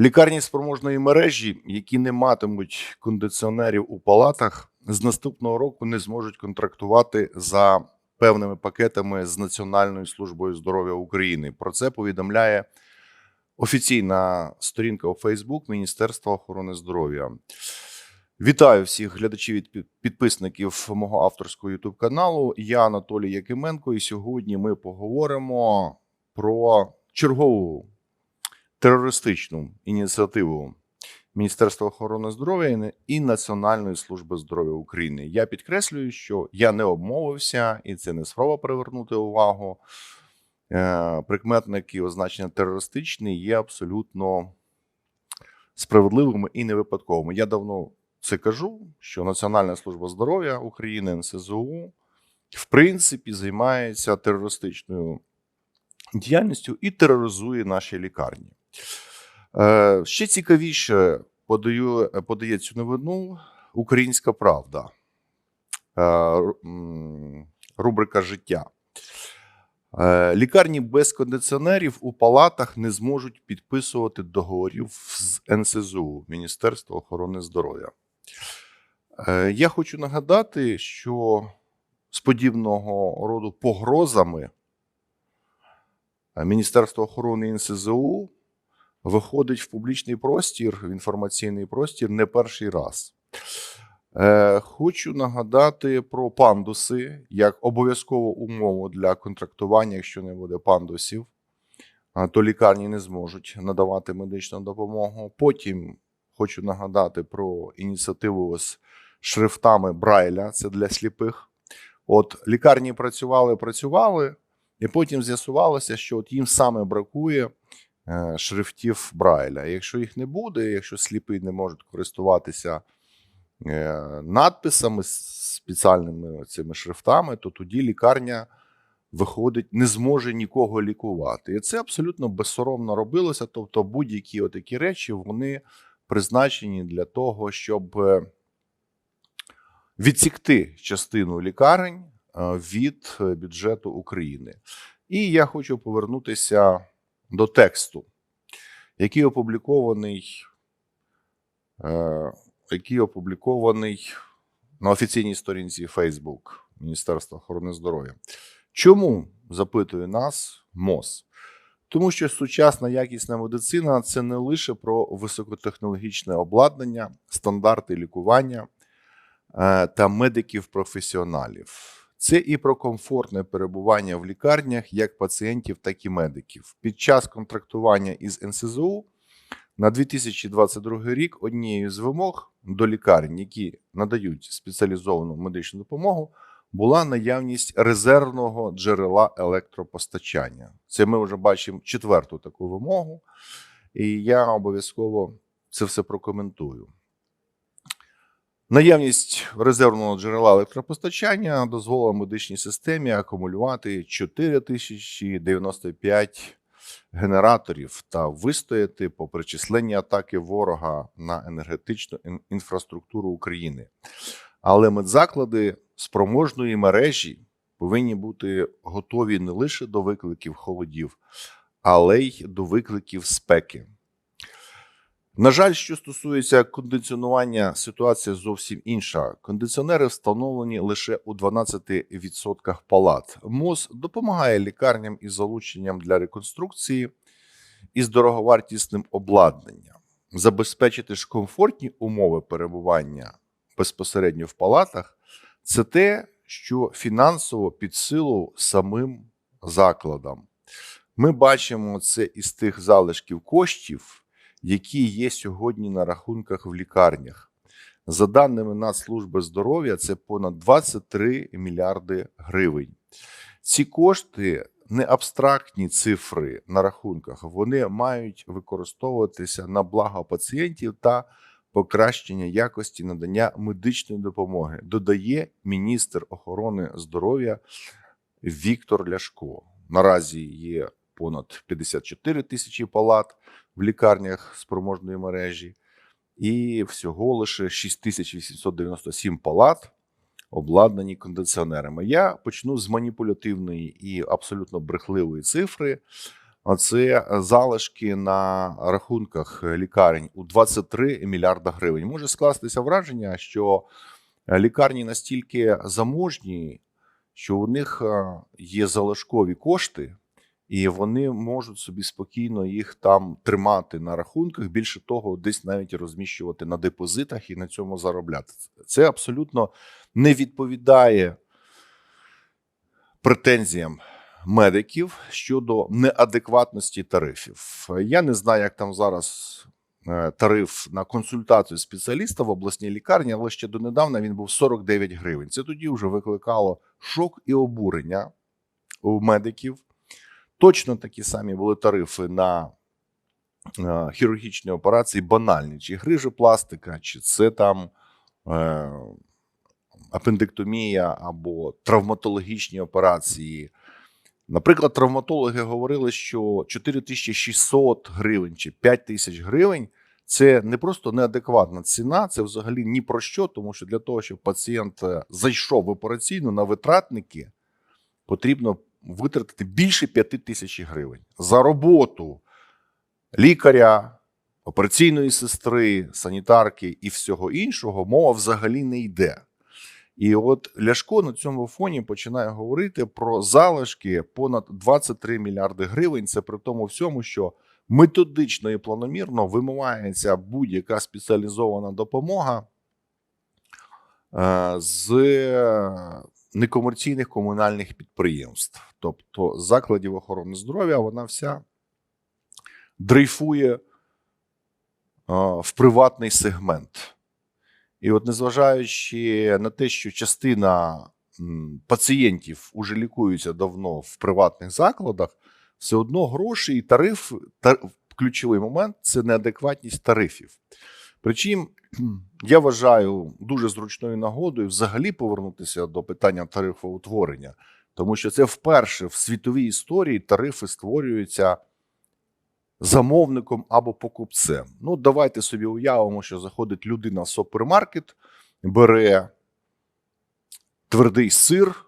Лікарні спроможної мережі, які не матимуть кондиціонерів у палатах, з наступного року не зможуть контрактувати за певними пакетами з Національною службою здоров'я України. Про це повідомляє офіційна сторінка у Фейсбук Міністерства охорони здоров'я. Вітаю всіх глядачів і підписників мого авторського ютуб каналу. Я Анатолій Якименко, і сьогодні ми поговоримо про чергову терористичну ініціативу Міністерства охорони здоров'я і Національної служби здоров'я України. Я підкреслюю, що я не обмовився, і це не спроба привернути увагу. Е, Прикметники означення терористичний є абсолютно справедливими і невипадковими. Я давно це кажу, що Національна служба здоров'я України НСЗУ в принципі займається терористичною діяльністю і тероризує наші лікарні. Е, ще цікавіше подаю, подає цю новину Українська Правда. Е, рубрика Життя. Е, Лікарні без кондиціонерів у палатах не зможуть підписувати договорів з НСЗУ Міністерства охорони здоров'я. Е, Я хочу нагадати, що з подібного роду погрозами е, Міністерство охорони НСЗУ виходить в публічний простір, в інформаційний простір не перший раз. Е, Хочу нагадати про пандуси як обов'язкову умову для контрактування, якщо не буде пандусів, то лікарні не зможуть надавати медичну допомогу. Потім хочу нагадати про ініціативу з шрифтами Брайля, це для сліпих. От лікарні працювали, працювали, і потім з'ясувалося, що от їм саме бракує шрифтів Брайля. Якщо їх не буде, якщо сліпі не можуть користуватися е, надписами спеціальними цими шрифтами, то тоді лікарня виходить, не зможе нікого лікувати. І це абсолютно безсоромно робилося. Тобто, будь-які отакі речі вони призначені для того, щоб е, відсікти частину лікарень е, від е, бюджету України. І я хочу повернутися до тексту, який опублікований, е, який опублікований на офіційній сторінці Facebook Міністерства охорони здоров'я. Чому запитує нас МОЗ? Тому що сучасна якісна медицина це не лише про високотехнологічне обладнання, стандарти лікування е, та медиків-професіоналів. Це і про комфортне перебування в лікарнях як пацієнтів, так і медиків. Під час контрактування із НСЗУ на 2022 рік однією з вимог до лікарень, які надають спеціалізовану медичну допомогу, була наявність резервного джерела електропостачання. Це ми вже бачимо четверту таку вимогу, і я обов'язково це все прокоментую. Наявність резервного джерела електропостачання дозволила медичній системі акумулювати 4095 генераторів та вистояти попри численні атаки ворога на енергетичну інфраструктуру України. Але медзаклади спроможної мережі повинні бути готові не лише до викликів холодів, але й до викликів спеки. На жаль, що стосується кондиціонування, ситуація зовсім інша. Кондиціонери встановлені лише у 12% палат. МОЗ допомагає лікарням із залученням для реконструкції і з дороговартісним обладнанням. Забезпечити ж комфортні умови перебування безпосередньо в палатах це те, що фінансово під силу самим закладам. Ми бачимо це із тих залишків коштів, які є сьогодні на рахунках в лікарнях. За даними Нацслужби здоров'я, це понад 23 мільярди гривень. Ці кошти не абстрактні цифри на рахунках, вони мають використовуватися на благо пацієнтів та покращення якості надання медичної допомоги, додає міністр охорони здоров'я Віктор Ляшко. Наразі є понад 54 тисячі палат в лікарнях спроможної мережі, і всього лише 6897 палат обладнані кондиціонерами. Я почну з маніпулятивної і абсолютно брехливої цифри. Оце залишки на рахунках лікарень у 23 мільярда гривень. Може скластися враження, що лікарні настільки заможні, що у них е, є залишкові кошти, і вони можуть собі спокійно їх там тримати на рахунках. Більше того, десь навіть розміщувати на депозитах і на цьому заробляти. Це абсолютно не відповідає претензіям медиків щодо неадекватності тарифів. Я не знаю, як там зараз е, тариф на консультацію спеціаліста в обласній лікарні, але ще донедавна він був 49 гривень. Це тоді вже викликало шок і обурення у медиків. Точно такі самі були тарифи на е, хірургічні операції, банальні, чи грижопластика, чи це там е, апендектомія або травматологічні операції. Наприклад, травматологи говорили, що 4600 гривень чи 5000 гривень це не просто неадекватна ціна, це взагалі ні про що, тому що для того, щоб пацієнт е, зайшов в операційну на витратники, потрібно витратити більше 5 тисяч гривень за роботу лікаря, операційної сестри, санітарки і всього іншого мова взагалі не йде. І от Ляшко на цьому фоні починає говорити про залишки понад 23 мільярди гривень. Це при тому всьому, що методично і планомірно вимивається будь-яка спеціалізована допомога е, з некомерційних комунальних підприємств, тобто закладів охорони здоров'я, вона вся дрейфує в приватний сегмент. І от, незважаючи на те, що частина пацієнтів уже лікуються давно в приватних закладах, все одно гроші і тариф, та, ключовий момент це неадекватність тарифів. Причому я вважаю дуже зручною нагодою взагалі повернутися до питання тарифоутворення, тому що це вперше в світовій історії тарифи створюються замовником або покупцем. Ну, давайте собі уявимо, що заходить людина в супермаркет, бере твердий сир,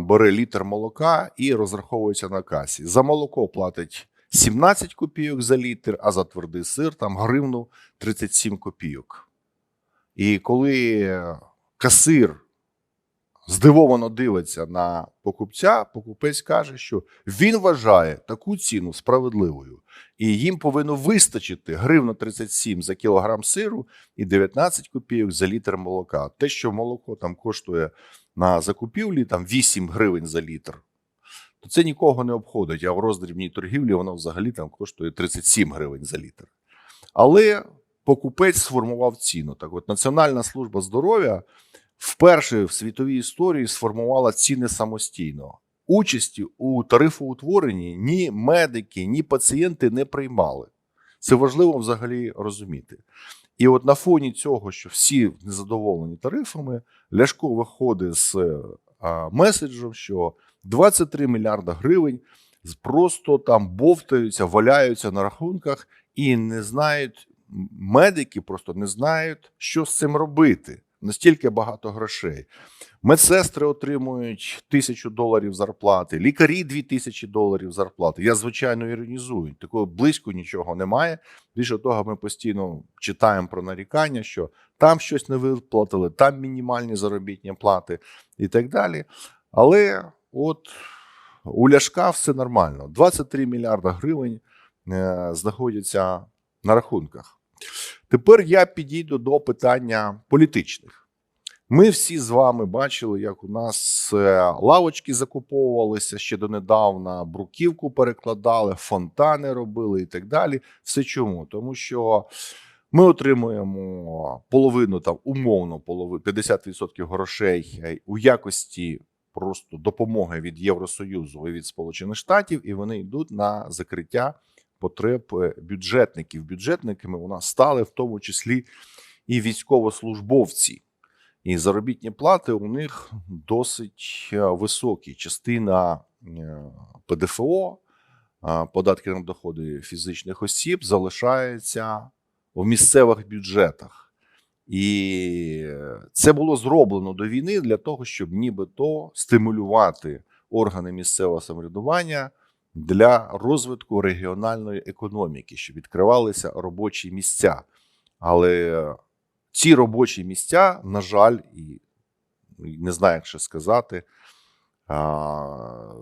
бере літр молока і розраховується на касі. За молоко платить 17 копійок за літр, а за твердий сир там гривну 37 копійок. І коли касир здивовано дивиться на покупця, покупець каже, що він вважає таку ціну справедливою, і їм повинно вистачити гривна 37 за кілограм сиру і 19 копійок за літр молока. Те, що молоко там коштує на закупівлі там 8 гривень за літр, то це нікого не обходить. А в роздрібній торгівлі воно взагалі там коштує 37 гривень за літр. Але покупець сформував ціну. Так, от Національна служба здоров'я вперше в світовій історії сформувала ціни самостійно. Участі у тарифоутворенні ні медики, ні пацієнти не приймали. Це важливо взагалі розуміти. І от на фоні цього, що всі незадоволені тарифами, Ляшко виходить з меседжем, що 23 мільярда гривень просто там бовтаються, валяються на рахунках і не знають, медики просто не знають, що з цим робити. Настільки багато грошей. Медсестри отримують тисячу доларів зарплати, лікарі дві тисячі доларів зарплати. Я звичайно іронізую. Такого близько нічого немає. Більше того, ми постійно читаємо про нарікання, що там щось не виплатили, там мінімальні заробітні плати і так далі. Але от у Ляшка все нормально. 23 мільярда гривень е, знаходяться на рахунках. Тепер я підійду до питання політичних. Ми всі з вами бачили, як у нас е, лавочки закуповувалися ще донедавна, бруківку перекладали, фонтани робили і так далі. Все чому? Тому що ми отримуємо половину там умовно половину 50% грошей е, у якості просто допомоги від Євросоюзу і від Сполучених Штатів, і вони йдуть на закриття потреб е, бюджетників. Бюджетниками у нас стали в тому числі і військовослужбовці. І заробітні плати у них досить е, високі. Частина е, ПДФО, податки на доходи фізичних осіб, залишається в місцевих бюджетах. І це було зроблено до війни для того, щоб нібито стимулювати органи місцевого самоврядування для розвитку регіональної економіки, щоб відкривалися робочі місця. Але ці робочі місця, на жаль, і не знаю, як ще сказати, а,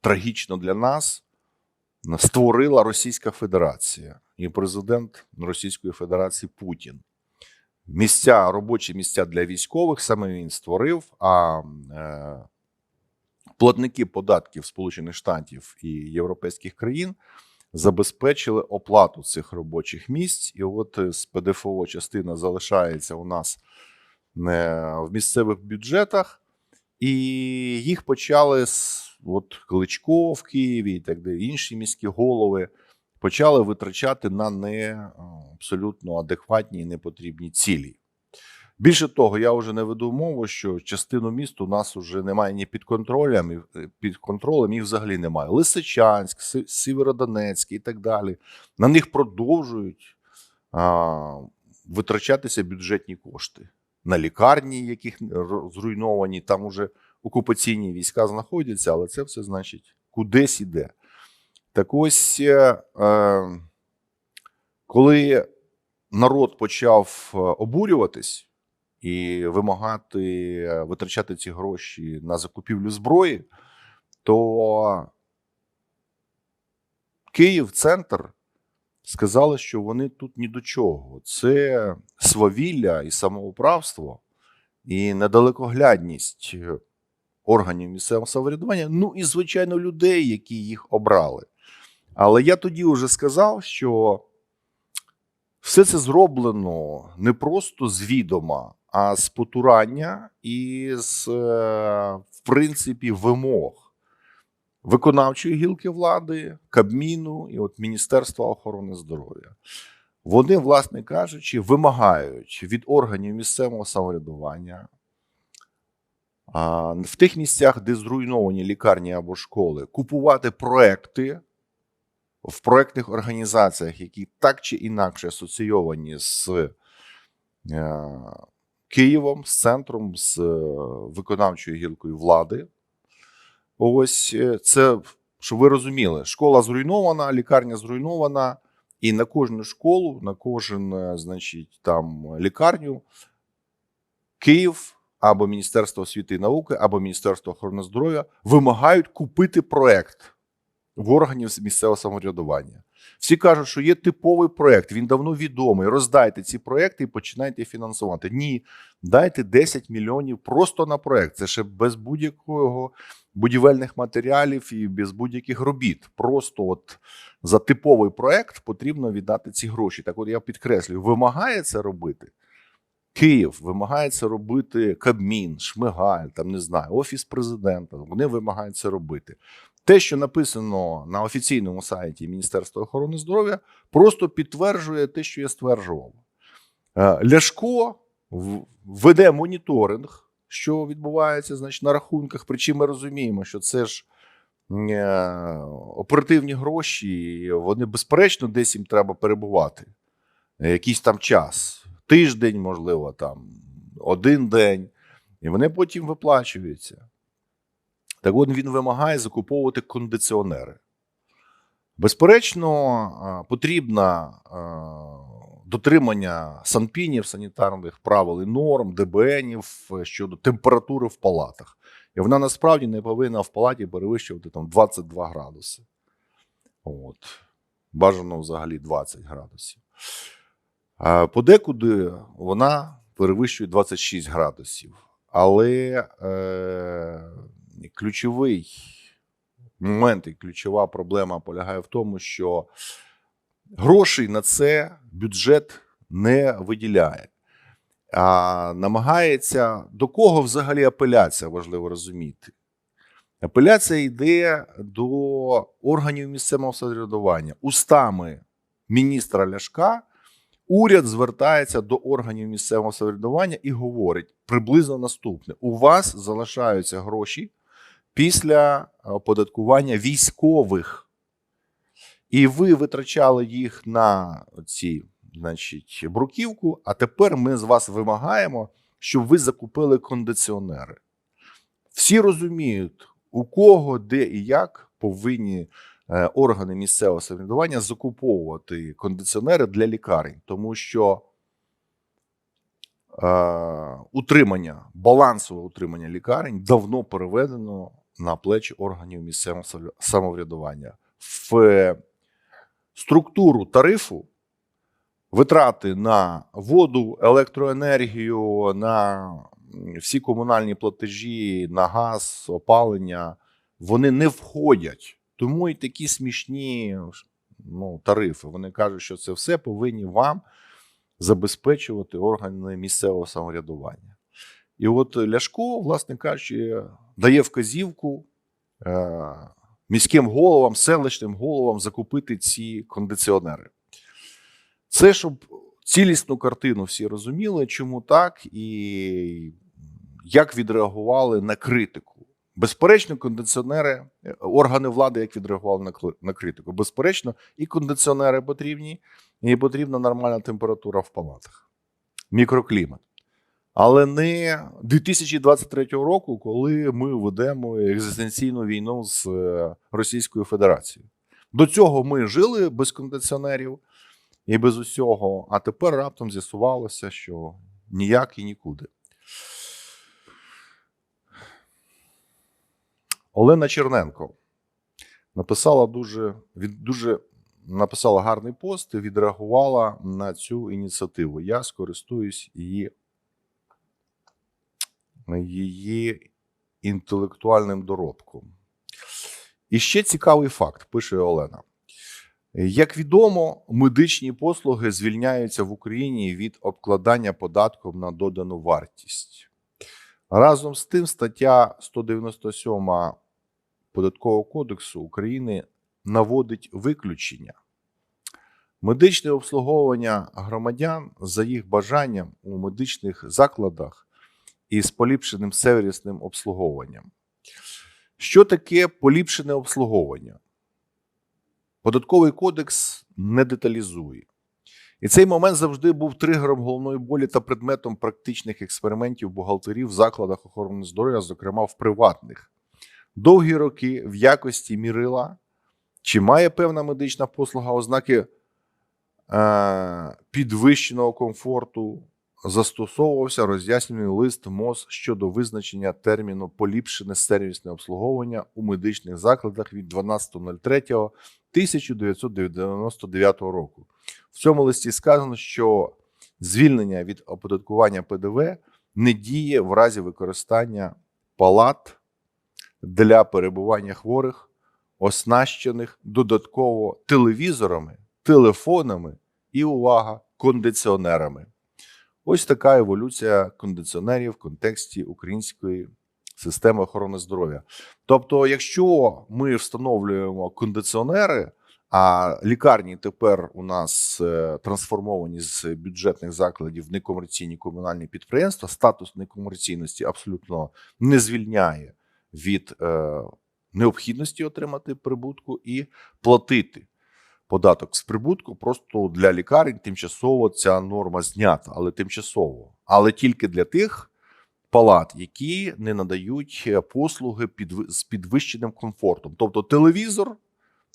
трагічно для нас створила Російська Федерація і президент Російської Федерації Путін. Місця, робочі місця для військових саме він створив. А е, платники податків Сполучених Штатів і європейських країн забезпечили оплату цих робочих місць. І от е, з ПДФО частина залишається у нас е, в місцевих бюджетах, і їх почали от Кличко в Києві і так далі, інші міські голови почали витрачати на не е, абсолютно адекватні і непотрібні цілі. Більше того, я вже не веду мову, що частину міст у нас вже немає ні під контролем, і- е, під контролем їх взагалі немає. Лисичанськ, Си- Сєвєродонецьк і так далі. На них продовжують а, витрачатися бюджетні кошти. На лікарні, яких зруйновані, там уже окупаційні війська знаходяться, але це все значить кудись іде. Так ось, е, е, коли народ почав е, обурюватись і вимагати е, витрачати ці гроші на закупівлю зброї, то Київ, центр, сказали, що вони тут ні до чого. Це свавілля і самоуправство, і недалекоглядність е, органів місцевого самоврядування, ну і, звичайно, людей, які їх обрали. Але я тоді вже сказав, що все це зроблено не просто з відома, а з потурання і з, е, в принципі, вимог виконавчої гілки влади, Кабміну і от Міністерства охорони здоров'я. Вони, власне кажучи, вимагають від органів місцевого самоврядування в тих місцях, де зруйновані лікарні або школи, купувати проекти в проектних організаціях, які так чи інакше асоційовані з е, Києвом, з центром, з е, виконавчою гілкою влади. Ось е, це, щоб ви розуміли, школа зруйнована, лікарня зруйнована, і на кожну школу, на кожен, е, значить, там лікарню Київ або Міністерство освіти і науки, або Міністерство охорони здоров'я вимагають купити проект в органів місцевого самоврядування. Всі кажуть, що є типовий проект, він давно відомий. Роздайте ці проекти і починайте фінансувати. Ні, дайте 10 мільйонів просто на проект. Це ще без будь-якого будівельних матеріалів і без будь-яких робіт. Просто от за типовий проект потрібно віддати ці гроші. Так, от я підкреслюю, вимагає це робити. Київ вимагає це робити Кабмін, Шмигаль, там не знаю, Офіс президента. Вони вимагають це робити. Те, що написано на офіційному сайті Міністерства охорони здоров'я, просто підтверджує те, що я стверджував. Е, Ляшко веде моніторинг, що відбувається значить, на рахунках. Причому ми розуміємо, що це ж е, оперативні гроші, вони безперечно десь їм треба перебувати. Якийсь там час, тиждень, можливо, там один день, і вони потім виплачуються. Так от він вимагає закуповувати кондиціонери. Безперечно, а, потрібно дотримання санпінів, санітарних правил і норм, ДБНів е, щодо температури в палатах. І вона насправді не повинна в палаті перевищувати там 22 градуси. От. Бажано взагалі 20 градусів. Подекуди вона перевищує 26 градусів. Але е, ключовий момент і ключова проблема полягає в тому, що грошей на це бюджет не виділяє. А намагається до кого взагалі апеляція, важливо розуміти. Апеляція йде до органів місцевого самоврядування. Устами міністра Ляшка уряд звертається до органів місцевого самоврядування і говорить приблизно наступне: у вас залишаються гроші після оподаткування військових, і ви витрачали їх на ці, значить, бруківку. А тепер ми з вас вимагаємо, щоб ви закупили кондиціонери. Всі розуміють, у кого, де і як повинні е, органи місцевого самоврядування закуповувати кондиціонери для лікарень, тому що е, утримання, балансове утримання лікарень давно переведено на плечі органів місцевого самоврядування. В структуру тарифу витрати на воду, електроенергію, на всі комунальні платежі, на газ, опалення, вони не входять. Тому і такі смішні ну, тарифи. Вони кажуть, що це все повинні вам забезпечувати органи місцевого самоврядування. І от Ляшко, власне кажучи, дає вказівку е, міським головам, селищним головам закупити ці кондиціонери. Це щоб цілісну картину всі розуміли, чому так і як відреагували на критику. Безперечно, кондиціонери, е, органи влади як відреагували на на критику. Безперечно, і кондиціонери потрібні, і потрібна нормальна температура в палатах, мікроклімат. Але не 2023 року, коли ми ведемо екзистенційну війну з е, Російською Федерацією. До цього ми жили без кондиціонерів і без усього, а тепер раптом з'ясувалося, що ніяк і нікуди. Олена Черненко написала дуже, від, дуже написала гарний пост і відреагувала на цю ініціативу. Я скористуюсь її, її інтелектуальним доробком. І ще цікавий факт, пише Олена. Як відомо, медичні послуги звільняються в Україні від обкладання податком на додану вартість. Разом з тим, стаття 197 Податкового кодексу України наводить виключення. Медичне обслуговування громадян за їх бажанням у медичних закладах із поліпшеним сервісним обслуговуванням. Що таке поліпшене обслуговування? Податковий кодекс не деталізує. І цей момент завжди був тригером головної болі та предметом практичних експериментів бухгалтерів в закладах охорони здоров'я, зокрема в приватних. Довгі роки в якості мірила, чи має певна медична послуга ознаки е, підвищеного комфорту, застосовувався роз'яснювальний лист МОЗ щодо визначення терміну поліпшене сервісне обслуговування у медичних закладах від 12.03 1999 року. В цьому листі сказано, що звільнення від оподаткування ПДВ не діє в разі використання палат для перебування хворих, оснащених додатково телевізорами, телефонами і увага, кондиціонерами. Ось така еволюція кондиціонерів в контексті української системи охорони здоров'я. Тобто, якщо ми встановлюємо кондиціонери, а лікарні тепер у нас е, трансформовані з бюджетних закладів в некомерційні комунальні підприємства, статус некомерційності абсолютно не звільняє від е, необхідності отримати прибутку і платити податок з прибутку. Просто для лікарень тимчасово ця норма знята, але тимчасово, але тільки для тих палат, які не надають е, послуги під, з підвищеним комфортом, тобто телевізор,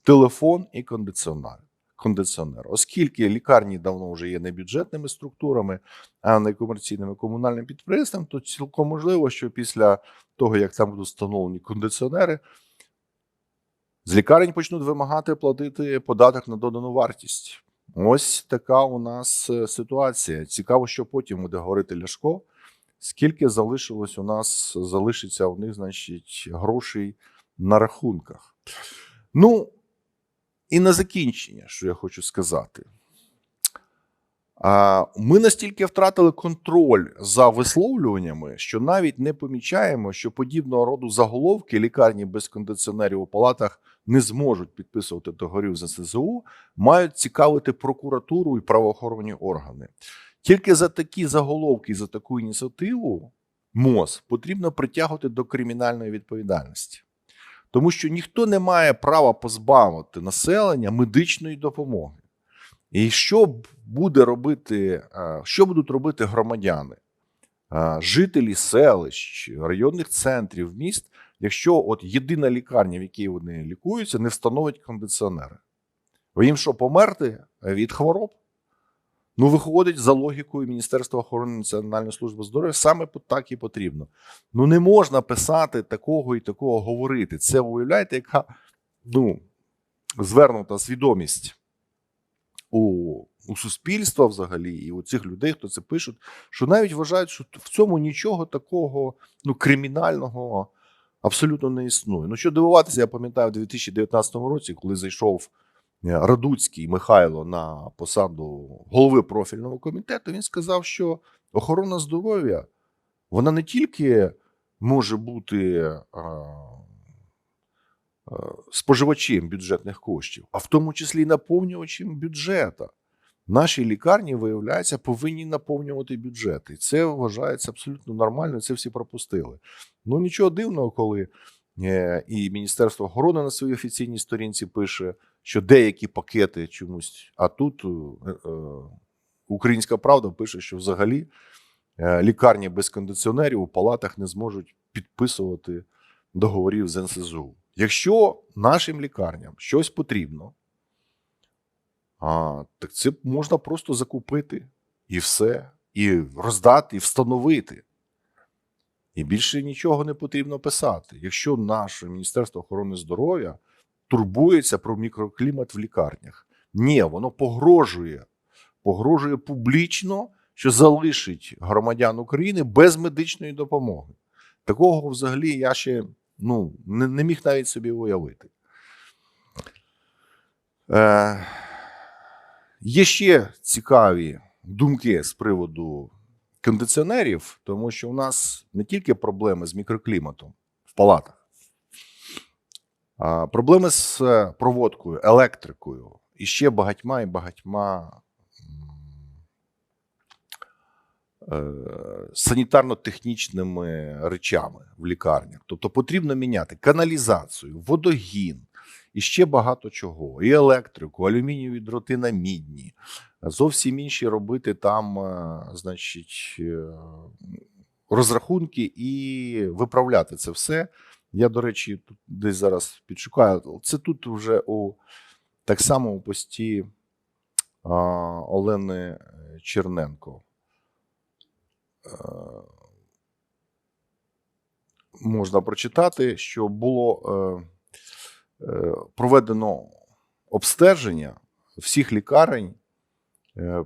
телефон і кондиціонер. Кондиціонер, оскільки лікарні давно вже є не бюджетними структурами, а не комерційними комунальним підприємством, то цілком можливо, що після того, як там будуть встановлені кондиціонери, з лікарень почнуть вимагати платити податок на додану вартість. Ось така у нас е, ситуація. Цікаво, що потім буде говорити Ляшко. Скільки залишилось у нас, залишиться у них, значить, грошей на рахунках. Ну, і на закінчення, що я хочу сказати. Ми настільки втратили контроль за висловлюваннями, що навіть не помічаємо, що подібного роду заголовки лікарні без кондиціонерів у палатах не зможуть підписувати договорів з СЗУ, мають цікавити прокуратуру і правоохоронні органи. Тільки за такі заголовки, за таку ініціативу МОЗ потрібно притягувати до кримінальної відповідальності. Тому що ніхто не має права позбавити населення медичної допомоги. І що буде робити, е, що будуть робити громадяни, е, жителі селищ, районних центрів, міст, якщо от єдина лікарня, в якій вони лікуються, не встановить кондиціонери. Ви їм що, померти від хвороб? Ну, виходить, за логікою Міністерства охорони Національної служби здоров'я саме так і потрібно. Ну, не можна писати такого і такого говорити. Це уявляєте, яка ну, звернута свідомість у, у суспільства взагалі, і у цих людей, хто це пишуть, що навіть вважають, що в цьому нічого такого ну, кримінального абсолютно не існує. Ну, що дивуватися, я пам'ятаю, в 2019 році, коли зайшов е, Радуцький Михайло на посаду голови профільного комітету, він сказав, що охорона здоров'я вона не тільки може бути а, а, споживачем бюджетних коштів, а в тому числі і наповнювачем бюджета. Наші лікарні, виявляється, повинні наповнювати бюджети. Це вважається абсолютно нормально. Це всі пропустили. Ну нічого дивного, коли е, і Міністерство охорони на своїй офіційній сторінці пише, що деякі пакети чомусь, а тут е, е, Українська Правда пише, що взагалі лікарні без кондиціонерів у палатах не зможуть підписувати договорів з НСЗУ. Якщо нашим лікарням щось потрібно, а, так це можна просто закупити і все, і роздати, і встановити. І більше нічого не потрібно писати. Якщо наше Міністерство охорони здоров'я турбується про мікроклімат в лікарнях, ні, воно погрожує, погрожує публічно, що залишить громадян України без медичної допомоги. Такого взагалі я ще ну, не, не міг навіть собі уявити. Е, є ще цікаві думки з приводу кондиціонерів, тому що у нас не тільки проблеми з мікрокліматом в палатах, а проблеми з е, проводкою, електрикою і ще багатьма і багатьма е, санітарно-технічними речами в лікарнях. Тобто потрібно міняти каналізацію, водогін і ще багато чого. І електрику, алюмінієві дроти на мідні. Зовсім інші робити там, е, значить, е, розрахунки і виправляти це все. Я, до речі, тут десь зараз підшукаю. Це тут вже у так само у пості а, Олени Черненко. Е, можна прочитати, що було е, е, проведено обстеження всіх лікарень е,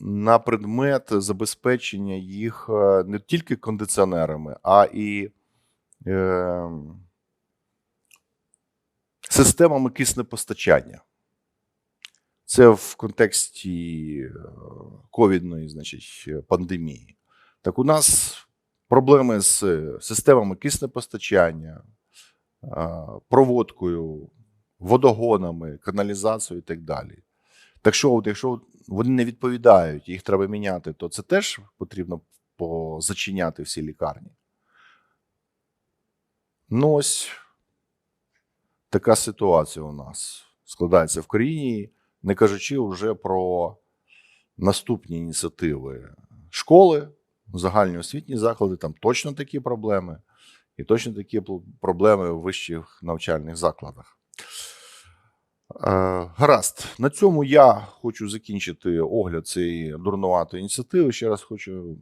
на предмет забезпечення їх е, не тільки кондиціонерами, а і е, системами киснепостачання. Це в контексті е, ковідної, значить, пандемії. Так у нас проблеми з системами киснепостачання, проводкою, водогонами, каналізацією і так далі. Так що, от, якщо вони не відповідають, їх треба міняти, то це теж потрібно позачиняти всі лікарні. Ну, ось така ситуація у нас складається в країні, не кажучи вже про наступні ініціативи школи, загальні освітні заклади, там точно такі проблеми, і точно такі проблеми в вищих навчальних закладах. Е, Гаразд, на цьому я хочу закінчити огляд цієї дурнуватої ініціативи. Ще раз хочу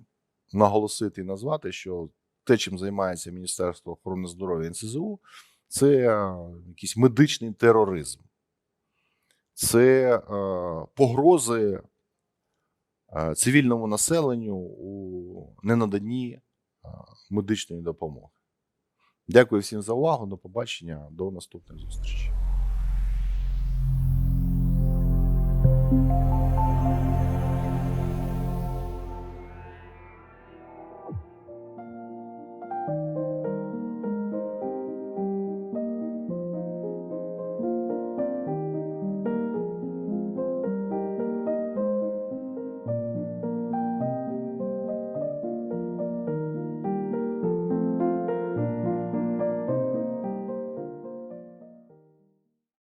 наголосити і назвати, що те, чим займається Міністерство охорони здоров'я НСЗУ, це е, якийсь медичний тероризм, це е, погрози цивільному населенню у ненаданні медичної допомоги. Дякую всім за увагу. До побачення, до наступних зустрічей.